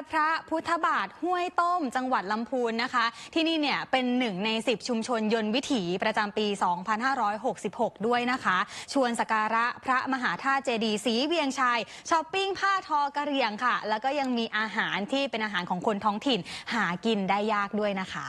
ดพระพุทธบาทห้วยต้ม จังหวัดลำพูนนะคะ ที่นี่เนี่ยเป็นหนึ่งใน 10 ชุมชนยนต์วิถีประจำปี 2566 ด้วยนะคะ ชวนสกการะพระมหาธาตุเจดีย์สีเวียงชัยช้อปปิ้งผ้าทอกระเหรี่ยงค่ะ แล้วก็ยังมีอาหารที่เป็นอาหารของคนท้องถิ่นหากินได้ยากด้วยนะคะ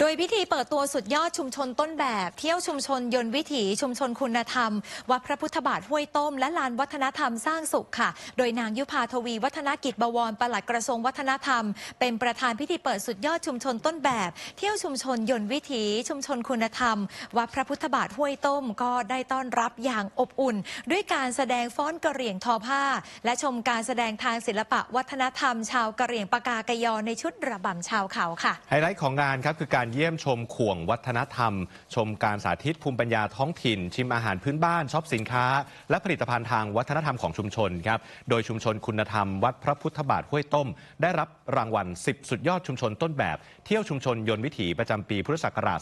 โดยพิธีเปิดตัวสุดยอดชุมชนต้นแบบ เที่ยวชุมชนยนต์วิถีชุมชนคุณธรรม วัดพระพุทธบาทห้วยต้ม และลานวัฒนธรรมสร้างสุขค่ะ โดยนางยุพาทวีวัฒนกิจบวรปลัดกระทรวงวัฒนธรรม เป็นประธานพิธีเปิดสุดยอดชุมชนต้นแบบ เที่ยวชุมชนยนต์วิถีชุมชนคุณธรรม วัดพระพุทธบาทห้วยต้ม ก็ได้ต้อนรับอย่างอบอุ่น ด้วยการแสดงฟ้อนกระเหรี่ยงทอผ้า และชมการแสดงทางศิลปะวัฒนธรรม ชาวกระเหรี่ยงปากากยอในชุดระบำชาวเขาค่ะไฮไลท์ของงานครับคือการเยี่ยมชมข่วงวัฒนธรรม ชมการสาธิตภูมิปัญญาท้องถิ่น ชิมอาหารพื้นบ้านช็อปสินค้า และผลิตภัณฑ์ทางวัฒนธรรมของชุมชนครับโดยชุมชนคุณธรรม วัดพระพุทธบาทห้วยต้ม ได้รับรางวัล 10 สุดยอดชุมชนต้นแบบ เที่ยวชุมชนยนต์วิถีประจำปีพุทธศักราช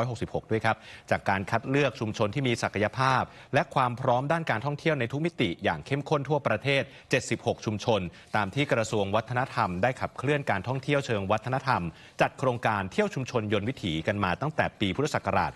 2566 ด้วยครับจากการคัดเลือกชุมชนที่มีศักยภาพ และความพร้อมด้านการท่องเที่ยวในทุกมิติ อย่างเข้มข้นทั่วประเทศ 76 ชุมชน ตามที่กระทรวงวัฒนธรรมได้ขับเคลื่อนการท่องเที่ยวเชิงวัฒนธรรม จัดโครงการเที่ยวชุมชนยนต์วิถีกันมาตั้งแต่ปีพุทธศักราช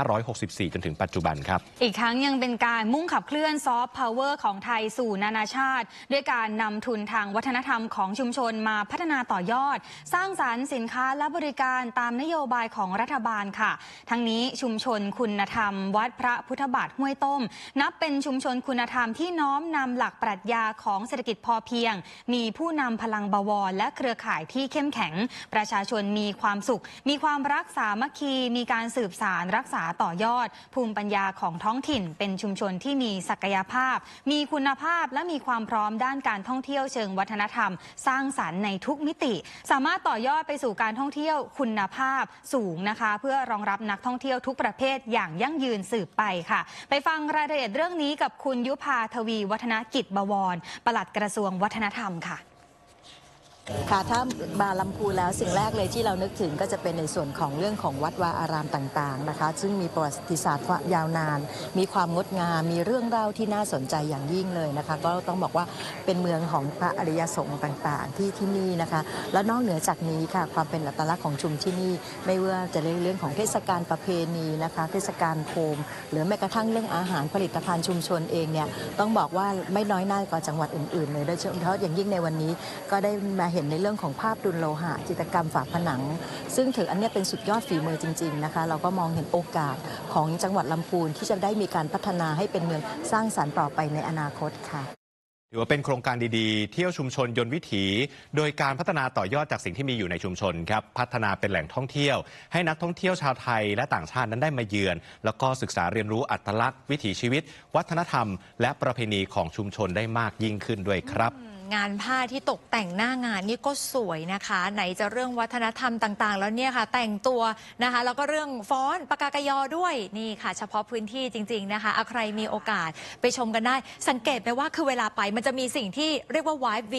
2564 จนถึงปัจจุบันครับ อีกทั้งยังเป็นการมุ่งขับเคลื่อนซอฟต์พาวเวอร์ของไทยสู่นานาชาติ ด้วยการนำทุนทางวัฒนธรรมของชุมชนมาพัฒนาต่อยอด สร้างสารรค์สินค้าและบริการตามนโยบายของรัฐบาลค่ะ ทั้งนี้ชุมชนคุณธรรม วัดพระพุทธบาทห้วยต้ม นับเป็นชุมชนคุณธรรมที่น้อมนำหลักปรัชญาของเศรษฐกิจพอเพียง มีผู้นำพลังบวรและเครือข่ายที่เข้มแข็ง ประชาชนมีความสุขมีความรักสามัคคีมีการสืบสารรักษาต่อยอด ภูมิปัญญาของท้องถิ่น เป็นชุมชนที่มีศักยภาพ มีคุณภาพและมีความพร้อมด้านการท่องเที่ยวเชิงวัฒนธรรม สร้างสรรค์ในทุกมิติ สามารถต่อยอดไปสู่การท่องเที่ยวคุณภาพสูงนะคะ เพื่อรองรับนักท่องเที่ยวทุกประเภทอย่างยั่งยืนสืบไปค่ะ ไปฟังรายละเอียดเรื่องนี้กับคุณยุพาทวีวัฒนกิจบวรปลัดกระทรวงวัฒนธรรมค่ะ ค่ะถ้ามาลำพูแล้วสิ่งแรกเลยที่เรานึกถึงก็จะเป็นในส่วนของเรื่องของวัดวาอารามต่างๆนะคะ ซึ่งมีประวัติศาสตร์ยาวนาน มีความงดงามมีเรื่องเล่าที่น่าสนใจอย่างยิ่งเลยนะคะ ก็ต้องบอกว่าเป็นเมืองของพระอริยสงฆ์ต่างๆ ที่ที่นี่นะคะ และนอกเหนือจากนี้ค่ะความเป็นอัตลักษณ์ของชุมที่นี่ ไม่ว่าจะเรื่องของเทศกาลประเพณีนะคะ เทศกาลโคม หรือแม้กระทั่งเรื่องอาหารผลิตภัณฑ์ชุมชนเองเนี่ยต้องบอกว่าไม่น้อยหน้ากว่าจังหวัดอื่นๆเลยโดยเฉพาะอย่างยิ่งในวันนี้ก็ได้มาเห็นในเรื่องของภาพดุลโลหะ จิตรกรรมฝาผนัง ซึ่งถืออันนี้เป็นสุดยอดฝีมือจริง ๆนะคะ เราก็มองเห็นโอกาสของจังหวัดลำพูนที่จะได้มีการพัฒนาให้เป็นเมืองสร้างสรรค์ต่อไปในอนาคตค่ะถือว่าเป็นโครงการดีๆ เที่ยวชุมชนยนต์วิถี โดยการพัฒนาต่อยอดจากสิ่งที่มีอยู่ในชุมชนครับ พัฒนาเป็นแหล่งท่องเที่ยว ให้นักท่องเที่ยวชาวไทยและต่างชาตินั้นได้มาเยือน แล้วก็ศึกษาเรียนรู้อัตลักษณ์ วิถีชีวิต วัฒนธรรม และประเพณีของชุมชนได้มากยิ่งขึ้นด้วยครับ งานผ้าที่ตกแต่งหน้างานนี่ก็สวยนะคะ ไหนจะเรื่องวัฒนธรรมต่างๆ แล้วเนี่ยค่ะ แต่งตัวนะคะ แล้วก็เรื่องฟ้อนปากากยอด้วยนี่ค่ะ เฉพาะพื้นที่จริง ๆนะคะอะใครมีโอกาสไปชมกันได้ สังเกตไหมว่าคือเวลาไปมันจะมีสิ่งที่เรียกว่า vibe V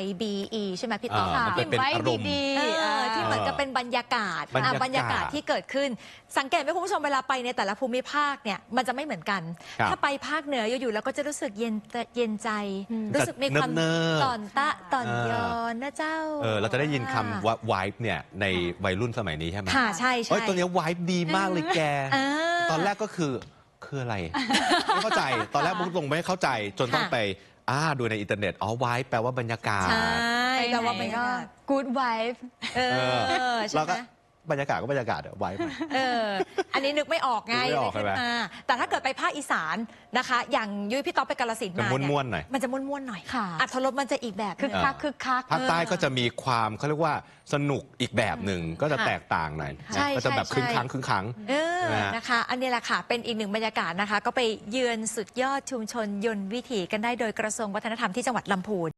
I B E ใช่ไหมพี่ต๊อกอ่ามันเป็นไว้อารมณ์ดีเอๆออ่า ที่เหมือนกับเป็นบรรยากาศบรรยากาศอะบรรยากาศที่เกิดขึ้น สังเกตไหมคุณผู้ชมเวลาไปในแต่ละภูมิภาคเนี่ยมันจะไม่เหมือนกัน ครับถ้าไปภาคเหนืออยู่ๆแล้วก็จะรู้สึกเย็นเย็นใจ รู้สึกมีความเนิบๆ ตอนตะตอนยอนนะเจ้า เออเราจะได้ยินคำว่า vibe เนี่ยในวัยรุ่นสมัยนี้ใช่ไหมค่ะใช่เอ้ใช่ยตัวเนี้ย vibe ดีมากเลยแก อ่า ตอนแรกก็คือคืออะไร ไม่เข้าใจ ตอนแรกมุกลงไม่เข้าใจจนต้องค่ะไป อ่าดูในอินเทอร์เน็ตอ๋อ vibe แปลว่าบรรยากาศ ใช่ไปแปลว่าไหนบรรยาก็กาศ good vibe เอเออใช่แล้วไหม ก็ บรรยากาศก็บรรยากาศอะ vibe อะเออ อันนี้นึกไม่ออกไงนึกไม่ออกขึ้นใช่ไหม มาแต่ถ้าเกิดไปภาคอีสานนะคะ อย่างยุ้ยพี่ต๊อกไปกาลสินธุ์จะมาเนี่ม้วนๆหน่อย มันจะม้วนๆหน่อยค่ะ อัธรสมันจะอีกแบบคึกคักคึกคัก ภาคใต้ก็จะมีความเขาเรียกว่าสนุกอีกแบบหนึ่งก็จะค่ะแตกต่างหน่อยใช่ก็จะแบบใช่ครึ่งครั้งครึ่งครั้ง เออใช่ไหมฮะ นะคะ อันนี้แหละค่ะ เป็นอีกหนึ่งบรรยากาศนะคะ ก็ไปเยือนสุดยอดชุมชนยนต์วิถีกันได้โดยกระทรวงวัฒนธรรมที่จังหวัดลำพูน